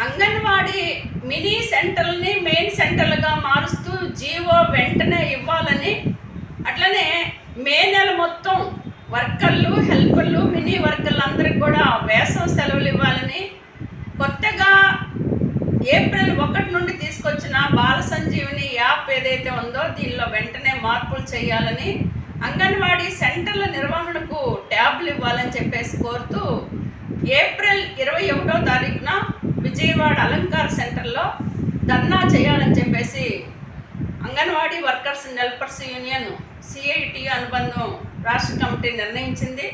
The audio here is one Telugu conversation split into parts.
అంగన్వాడీ మినీ సెంటర్ని మెయిన్ సెంటర్లుగా మారుస్తూ జీవో వెంటనే ఇవ్వాలని అట్లనే మే నెల మొత్తం వర్కర్లు హెల్పర్లు మినీ వర్కర్లు అందరికి కూడా వేసవ సెలవులు ఇవ్వాలని కొత్తగా ఏప్రిల్ ఒకటి నుండి తీసుకొచ్చిన బాల సంజీవని యాప్ ఏదైతే ఉందో దీనిలో వెంటనే మార్పులు చేయాలని అంగన్వాడీ సెంటర్ల నిర్వహణకు ట్యాబ్లు ఇవ్వాలని చెప్పేసి కోరుతూ ఏప్రిల్ ఇరవై ఒకటో తారీఖున విజయవాడ అలంకార్ సెంటర్లో ధర్నా చేయాలని చెప్పేసి anganwadi workers helpers helpers union CIT అనుబంధం రాష్ట్ర కమిటీ నిర్ణయించింది.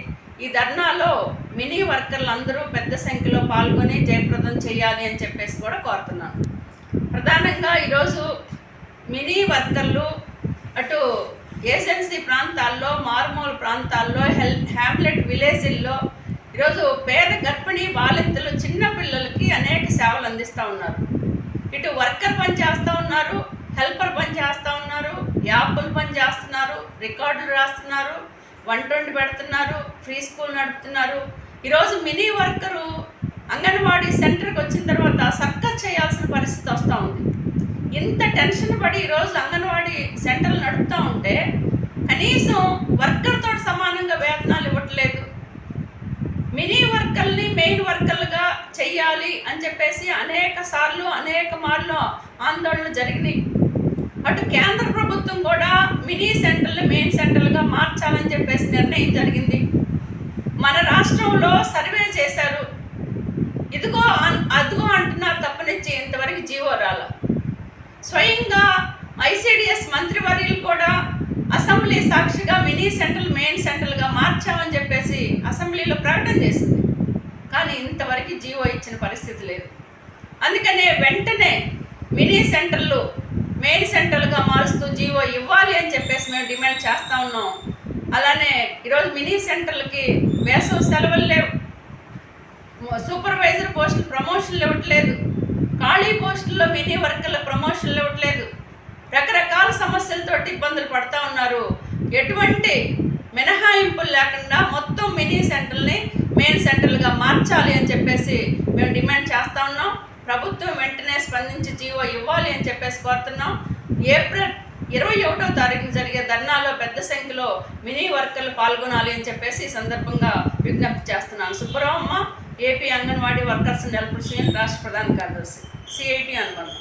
ఈ ధర్నాలో మినీ వర్కర్లు అందరూ పెద్ద సంఖ్యలో పాల్గొని జయప్రదం చేయాలి అని చెప్పేసి కూడా కోరుతున్నాను ప్రధానంగా ఈరోజు మినీ వర్కర్లు అటు ఏజెన్సీ ప్రాంతాల్లో మారుమూల ప్రాంతాల్లో హెల్ హ్యామ్లెట్ విలేజ్ల్లో ఈరోజు పేద చేస్తూ ఉన్నారు. ఇటు వర్కర్ పని చేస్తూ ఉన్నారు హెల్పర్ పని చేస్తూ ఉన్నారు యాప్లు పని చేస్తున్నారు రికార్డులు రాస్తున్నారు వంట వండి పెడుతున్నారు ఫ్రీ స్కూల్ నడుపుతున్నారు. ఈరోజు మినీ వర్కరు అంగన్వాడీ సెంటర్కి వచ్చిన తర్వాత సర్కస్ చేయాల్సిన పరిస్థితి వస్తూ ఉంది. ఇంత టెన్షన్ పడి ఈరోజు అంగన్వాడీ సెంటర్లు నడుపుతూ ఉంటే కనీసం వర్కర్తో సమానంగా వేతనాలు ఇవ్వట్లేదు మినీ వర్కర్ని మెయిన్ వర్కర్లుగా చేయాలి అని చెప్పేసి అనేక సార్లు అనేక మార్లు ఆందోళన జరిగినాయి. అటు కేంద్ర ప్రభుత్వం కూడా మినీ సెంటర్లు మెయిన్ సెంటర్లుగా మార్చాలని చెప్పేసి నిర్ణయం జరిగింది. మన రాష్ట్రంలో సర్వే చేశారు. ఇదిగో అదిగో అంటున్నారు తప్పనిచ్చి ఇంతవరకు జీవో రాల. స్వయంగా ఐసిడిఎస్ మంత్రివర్యులు కూడా అసెంబ్లీ సాక్షిగా మినీ సెంటర్లు మెయిన్ సెంటర్లుగా ఇంతవరకు జీవో ఇచ్చిన పరిస్థితి లేదు. అందుకనే వెంటనే మినీ సెంటర్లు మెయిన్ సెంటర్లుగా మారుస్తూ జీవో ఇవ్వాలి అని చెప్పేసి మేము డిమాండ్ చేస్తూ ఉన్నాం. అలానే ఈరోజు మినీ సెంటర్లకి వేసవి సెలవులు లేవు. సూపర్వైజర్ పోస్టులు ప్రమోషన్లు ఇవ్వట్లేదు. ఖాళీ పోస్టుల్లో మినీ వర్కర్ల ప్రమోషన్లు ఇవ్వట్లేదు. రకరకాల సమస్యలతో ఇబ్బందులు పడుతూ ఉన్నారు. ఎటువంటి మినహాయింపులు లేకుండా మొత్తం మినీ సెంటర్ని మెయిన్ సెంటర్లుగా మార్చాలి అని చెప్పేసి మేము డిమాండ్ చేస్తా ఉన్నాం ప్రభుత్వం వెంటనే స్పందించి జీవో ఇవ్వాలి అని చెప్పేసి కోరుతున్నాం. ఏప్రిల్ ఇరవై ఒకటో తారీఖున జరిగే ధర్నాలో పెద్ద సంఖ్యలో మినీ వర్కర్లు పాల్గొనాలి అని చెప్పేసి ఈ సందర్భంగా విజ్ఞప్తి చేస్తున్నాను. సుబ్బరామమ్మ ఏపీ అంగన్వాడీ వర్కర్స్ నెలపురుషి రాష్ట్ర ప్రధాన కార్యదర్శి సిఐటి అనుకున్నాం